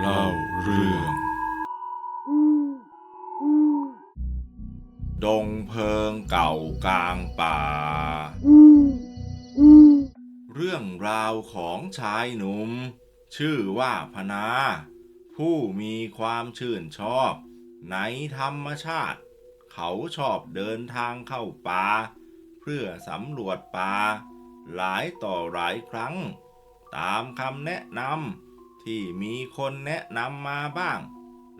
เล่าเรื่อง ดงเพลิงเก่ากลางป่า เรื่องราวของชายหนุ่ม ชื่อว่าพนา ผู้มีความชื่นชอบ ในธรรมชาติ เขาชอบเดินทางเข้าป่า เพื่อสำรวจป่า หลายต่อหลายครั้ง ตามคำแนะนำ ที่มีคนแนะนำมาบ้าง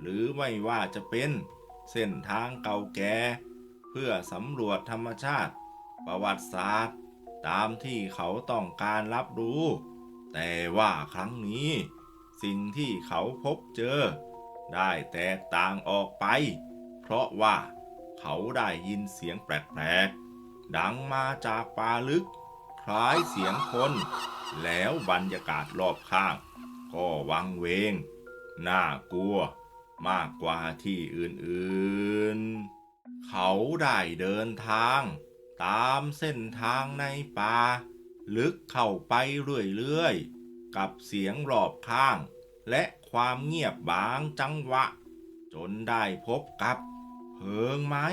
หรือไม่ว่าจะเป็นเส้นทางเก่าแก่ เพื่อสำรวจธรรมชาติ ประวัติศาสตร์ ตามที่เขาต้องการรับรู้ แต่ว่าครั้งนี้ สิ่งที่เขาพบเจอ ได้แตกต่างออกไป เพราะว่าเขาได้ยินเสียงแปลกๆ ดังมาจากป่าลึก คล้ายเสียงคน แล้วบรรยากาศรอบข้าง ก็วังเวง น่ากลัวมากกว่าที่อื่นๆ เขาได้เดินทาง ตามเส้นทางในป่า ลึกเข้าไปเรื่อยๆ กับเสียงรอบข้าง และความเงียบบางจังหวะ จนได้พบกับเพิงไม้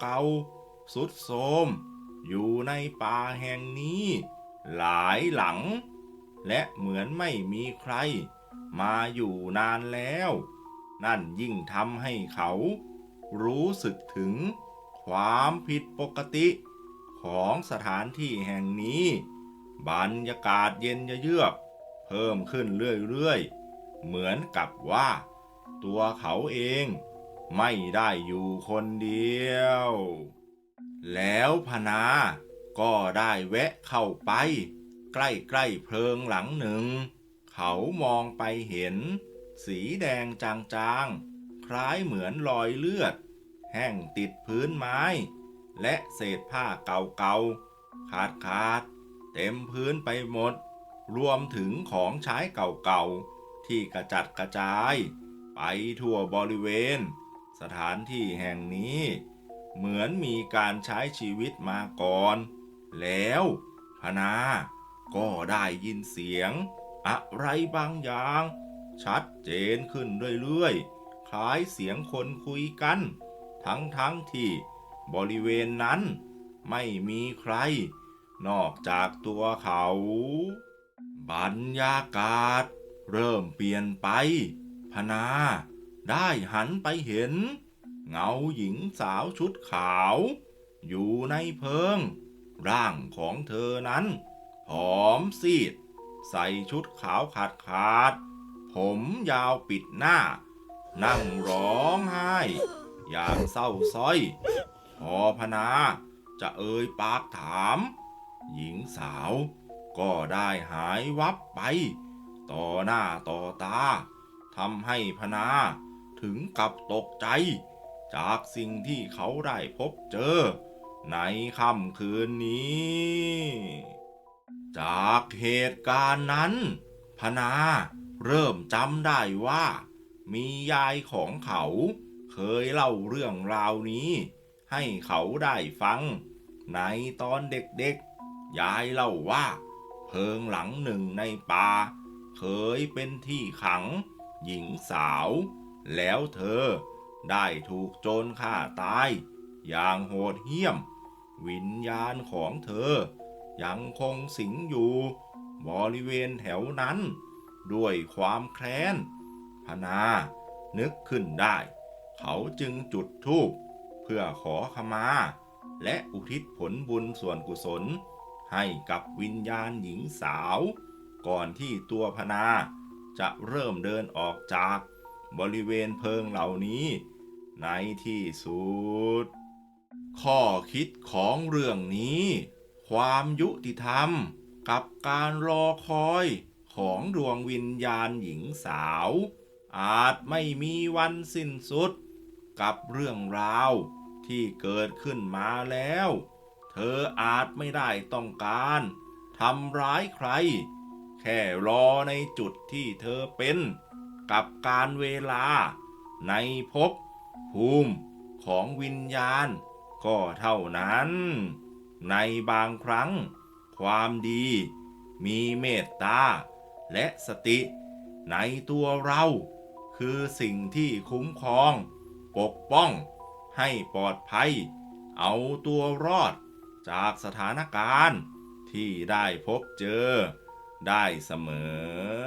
เก่าๆสุดโทรมอยู่ในป่าแห่งนี้ หลายหลัง และเหมือนไม่มีใคร มาอยู่นานแล้ว นั่นยิ่งทำให้เขา รู้สึกถึง ความผิดปกติ ของสถานที่แห่งนี้ บรรยากาศเย็นเยือก เพิ่มขึ้นเรื่อยๆ เหมือนกับว่า ตัวเขาเองไม่ได้อยู่คนเดียว แล้วพนา ก็ได้แวะเข้าไป ใกล้ๆเพลิงหลังหนึ่ง เขามองไปเห็น สีแดงจางๆ คล้ายเหมือนรอยเลือด แห้งติดพื้นไม้ และเศษผ้าเก่าๆ ขาดขาดๆเต็มพื้นไปหมด รวมถึงของใช้เก่าๆ ที่กระจัดกระจาย ไปทั่วบริเวณ สถานที่แห่งนี้ เหมือนมีการใช้ชีวิตมาก่อน แล้วพนา ก็ได้ยินเสียง อะไรบางอย่าง ชัดเจนขึ้นเรื่อยๆ คล้ายเสียงคนคุยกัน ทั้งๆทที่บริเวณนั้นไม่มีใคร นอกจากตัวเขา บรรยากาศ เริ่มเปลี่ยนไป พนา ได้หันไปเห็น เงาหญิงสาวชุดขาว อยู่ในเพิง ร่างของเธอนั้น อมซีด ใส่ชุดขาวขาดขาด ผมยาวปิดหน้า นั่งร้องไห้ อย่างเศร้าส้อยพอพนา จะเอ่ยปากถาม หญิงสาวก็ได้หายวับไป ต่อหน้าต่อตาทำให้พนาถึงกับตกใจ จากสิ่งที่เขาได้พบเจอ ในค่ำคืนนี้ จากเหตุการณ์นั้น พนาเริ่มจำได้ว่า มียายของเขา เคยเล่าเรื่องราวนี้ ให้เขาได้ฟัง ในตอนเด็กๆ ยายเล่าว่า เพิงหลังหนึ่งในป่า เคยเป็นที่ขัง หญิงสาว แล้วเธอได้ถูกโจรฆ่าตาย อย่างโหดเหี้ยม วิญญาณของเธอ ยังคงสิงอยู่ บริเวณแถวนั้น ด้วยความแค้น พนา นึกขึ้นได้ เขาจึงจุดธูปเพื่อขอขมา และอุทิศผลบุญส่วนกุศล ให้กับวิญญาณหญิงสาว ก่อนที่ตัวพนา จะเริ่มเดินออกจากบริเวณเพิงเหล่านี้ ในที่สุด ข้อคิดของเรื่องนี้ ความยุติธรรม กับการรอคอยของดวงวิญญาณหญิงสาว อาจไม่มีวันสิ้นสุด กับเรื่องราวที่เกิดขึ้นมาแล้ว เธออาจไม่ได้ต้องการทำร้ายใคร แค่รอในจุดที่เธอเป็น กับการเวลา ในภพภูมิของวิญญาณ ก็เท่านั้น ในบางครั้ง ความดี มีเมตตา และสติ ในตัวเรา คือสิ่งที่คุ้มครอง ปกป้อง ให้ปลอดภัย เอาตัวรอด จากสถานการณ์ที่ได้พบเจอ ได้เสมอ